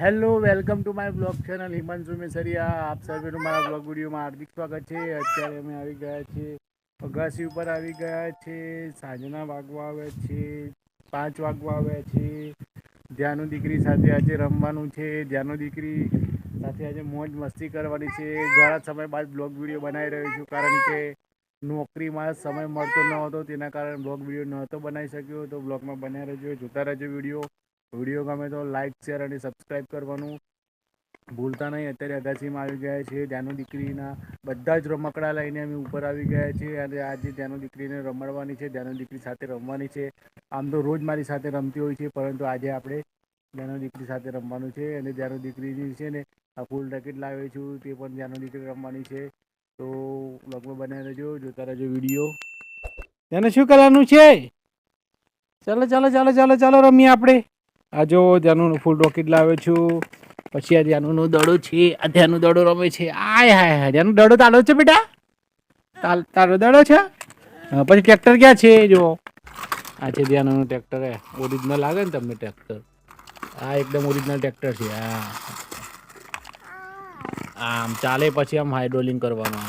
Hello, welcome to my blog channel Himanshu Mesariya. આપ સર્વેનું મારા બ્લોગ વિડીયોમાં હાર્દિક સ્વાગત છે. અત્યારે અમે આવી ગયા છીએ અગાસી ઉપર આવી ગયા છે, સાંજના વાગવા આવ્યા છે, પાંચ વાગવા આવ્યા છે. ધ્યાનુ દીકરી સાથે આજે રમવાનું છે. ધ્યાનુ દીકરી સાથે આજે મોજ મસ્તી કરવાની છે. ઘણા સમય બાદ બ્લોગ વીડિયો બનાવી રહ્યો છું, કારણ કે નોકરીમાં સમય મળતો ન હતો, તેના કારણે બ્લોગ વીડિયો નહોતો બનાવી શક્યો, તો બ્લોગમાં બનાવી રહેજો, જોતા રહેજો વીડિયો. વીડિયો ગમે તો લાઇક શેર અને સબસ્ક્રાઈબ કરવાનું ભૂલતા નહીં. અત્યારે અગાસીમાં આવી ગયા છે ત્યાંનું દીકરીના બધા જ રમકડા લઈને અમે ઉપર આવી ગયા છે. અને આજે ત્યાંનું દીકરીને રમાડવાની છે, ત્યાંનું દીકરી સાથે રમવાની છે. આમ તો રોજ મારી સાથે રમતી હોય છે, પરંતુ આજે આપણે ત્યાંનું દીકરી સાથે રમવાનું છે. અને ત્યાંનું દીકરીની છે ને, આ ફૂલ રેકેટ લાવ્યો છું, તે પણ ત્યાંનું દીકરી રમવાની છે. તો લગભગ બનાવી રહેજો, જોતા રહેજો વીડિયો. તેને શું કરવાનું છે? ચાલો ચાલો ચાલો ચાલો ચાલો, રમીએ આપણે. આ જો ત્યાંનું ફૂલ રોકેટ લાવ્યો છું. પછી આ ત્યાંનું દડો છે, આ ત્યાંનું દડો રમે છે. આય હાય હાય, ધ્યાનનો દડો તારો છે બેટા? તારો દડો છે? પછી ટ્રેક્ટર ક્યાં છે જો આ છે ધ્યાનનું ટ્રેક્ટર ઓરિજિનલ લાગે ને તમને ટ્રેક્ટર આ એકદમ ઓરિજિનલ ટ્રેક્ટર છે, હા. આમ ચાલે પછી આમ હાઇડ્રોલિંગ કરવાનું.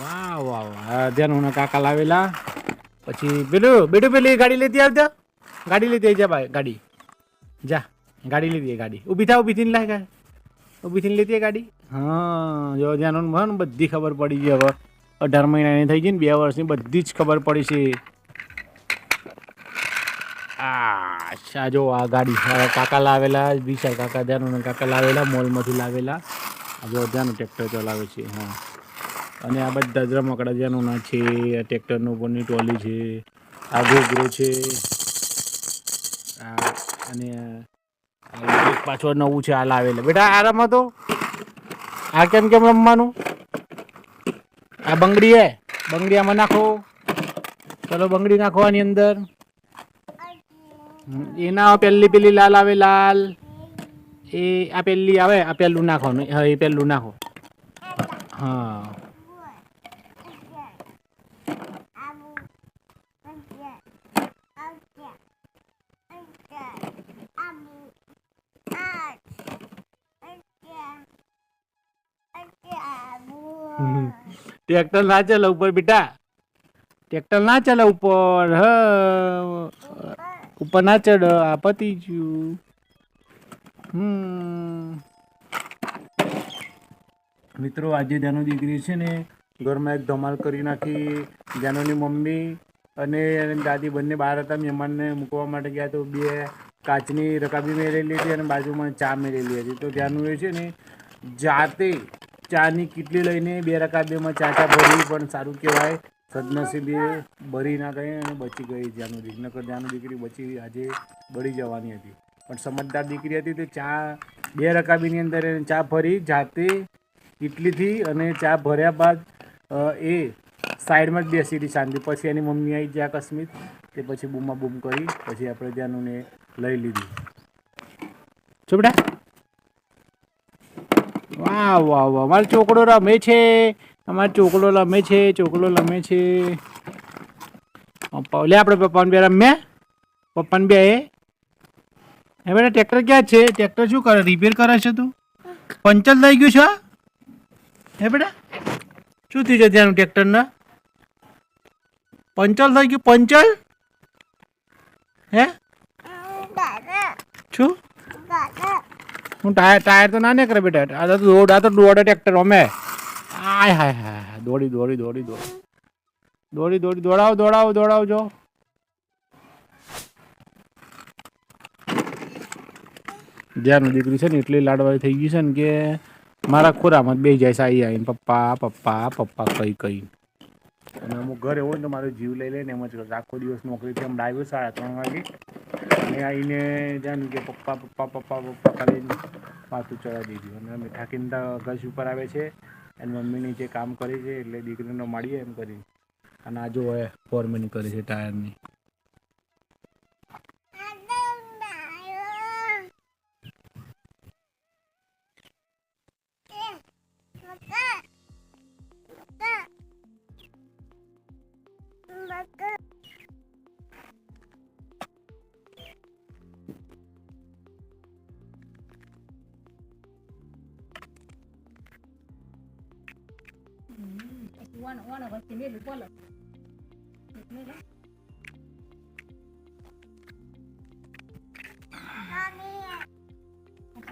વાહ વાહ વાહ. ધ્યાન હું કાકા લાવેલા. પછી પેલું બેટું પેલી ગાડી લેતી આવતા ગાડી લેતી આવી જા ભાઈ, ગાડી. જા, ગાડી લીધી ગાડી. ઊભી થા, ઊભી થઈને લાય ગાડી ઊભી થઈને લેતી ગાડી. હા, જો ધ્યાન મને બધી ખબર પડી ગઈ હવે. અઢાર મહિનાની થઈ ગઈ ને બે વર્ષની, બધી જ ખબર પડી છે. આ જો આ ગાડી કાકા લાવેલા, વિશાલ કાકા ધ્યાન કાકા લાવેલા, મોલમાંથી લાવેલા. આ જો ધ્યાન ટ્રેક્ટર ચલાવે છે, હા. અને આ બધા જ રમકડા ધ્યાનોના છે, આ ટ્રેક્ટરનું ઉપરની ટોલી છે, આ ઘોઘરો છે. આ અને પાછળ નવું છે, આ લાવેલા. બેટા, આ રમતો? આ કેમ કેમ રમવાનું? આ બંગડી હે? બંગડી આમાં નાખો. ચલો, બંગડી નાખો આની અંદર. એના પેલી પેલી લાલ આવે, લાલ. એ આ પેલી આવે, આ પેલું નાખવાનું હા, એ પેલું નાખો. હા. ટ્રેક્ટર ના ચાલે ઉપર બેટા. ટ્રેક્ટર ના ચાલે ઉપર, હ. ઉપર ના ચડ આ પતી ગયું. હમ. મિત્રો, આજે જાનુ દીકરી છે ને, ઘરમાં એક ધમાલ કરી નાખી. જાનોની મમ્મી અને દાદી બંને બહાર હતા મહેમાનને મૂકવા માટે ગયા તો બે કાચની રકાબી મેળેલી હતી અને બાજુમાં ચા મેળેલી હતી. તો ત્યાંનું એ છે ને, જાતે ચાની કીટલી લઈને બે રકાબીમાં ચા ચા ભરવી પણ સારું કહેવાય. સદનસીબે બરી ના ગઈ અને બચી ગઈ જ્યાંનું દીકરી નકર જ્યાંનું દીકરી બચી આજે બળી જવાની હતી. પણ સમજદાર દીકરી હતી તે ચા, બે રકાબીની અંદર એને ચા ભરી, જાતે ઇટલીથી અને ચા ભર્યા બાદ એ સાઈડમાં જ બેસી હતી શાંતિ પછી એની મમ્મી આવી જ્યાં અકસ્મિત તે પછી બૂમા બૂમ કરી, પછી આપણે ત્યાંનું લઈ લીધી. છો વાહ વાહ વાહ. મારો છોકરો રમે છે. અમારો ચોકલો રમે છે ચોકલો લમે છે. પપ્પા લે આપણે પપ્પાને બે રમ્યા પપ્પાને બે એ? હે બેટા ટ્રેક્ટર ક્યાં છે? ટ્રેક્ટર શું કરે? રિપેર કરે છે તું? પંચર થઈ ગયું છે હે? બેટા? શું થયું છે ત્યાંનું ટ્રેક્ટરના? પંચર થઈ ગયું? પંચર હે? શું? હું ટાયર ટાયર તો ના ને કરે બેટા. આ તો દોડ આ તો દોડે ટ્રેક્ટર અમે. હાય હાય હાય. દોડી દોડી દોડી દોડી. દોડી દોડી, દોડાવ દોડાવ દોડાવજો જ્યાંનું દીકરી છે ને એટલી લાડવાળી થઈ ગઈ છે ને કે મારા ખોરામાં બે જાય સાઈ આવીને પપ્પા પપ્પા પપ્પા, કઈ કઈ. અને અમુક ઘરે હોય તો મારો જીવ લઈ લઈને એમ જ કરતો આખો દિવસ નોકરીથી આમ ડાવ્યો સાડા ત્રણ વાગે. અને આવીને જાણ કે પપ્પા પપ્પા પપ્પા પપ્પા કરીને પાછું ચડાવી દીધું. અને અમે તા ઘસ ઉપર આવે છે. એની મમ્મી નીચે કામ કરી છે એટલે દીકરીનો માડીએ એમ કરી અને આ જો ફોરમેન કરી છે ટાયરની. વચ્ચે મેલું બોલો મેલો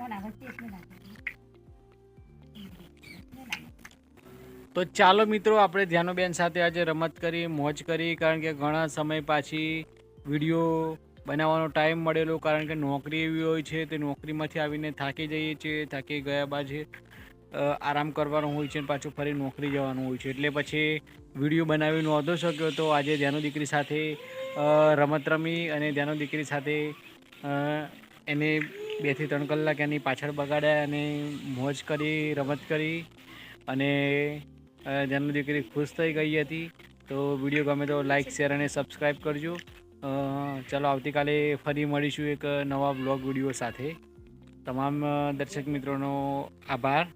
ઓના વચ્ચે જ મેલા તો ચાલો મિત્રો, આપણે ધ્યાનોબેન સાથે આજે રમત કરી, મોજ કરી, કારણ કે ઘણા સમય પાછી વીડિયો બનાવવાનો ટાઈમ મળેલો, કારણ કે નોકરી એવી હોય છે, તે નોકરીમાંથી આવીને થાકી જઈએ છીએ, થાકી ગયા બાદ આરામ કરવાનો હોય છે અને પાછું ફરી નોકરી જવાનું હોય છે. એટલે પછી વીડિયો બનાવી નોંધો શક્યો તો આજે ધ્યાનો દીકરી સાથે રમત રમી અને ધ્યાનો દીકરી સાથે એને બેથી ત્રણ કલાક એની પાછળ બગાડ્યા અને મોજ કરી, રમત કરી અને ધ્યાનો દીકરી ખુશ થઈ ગઈ હતી. તો વીડિયો ગમે તો લાઇક શેર અને સબસ્ક્રાઈબ કરજો. ચાલો આવતીકાલે ફરી મળીશું એક નવા બ્લોગ વીડિયો સાથે. તમામ દર્શક મિત્રોનો આભાર.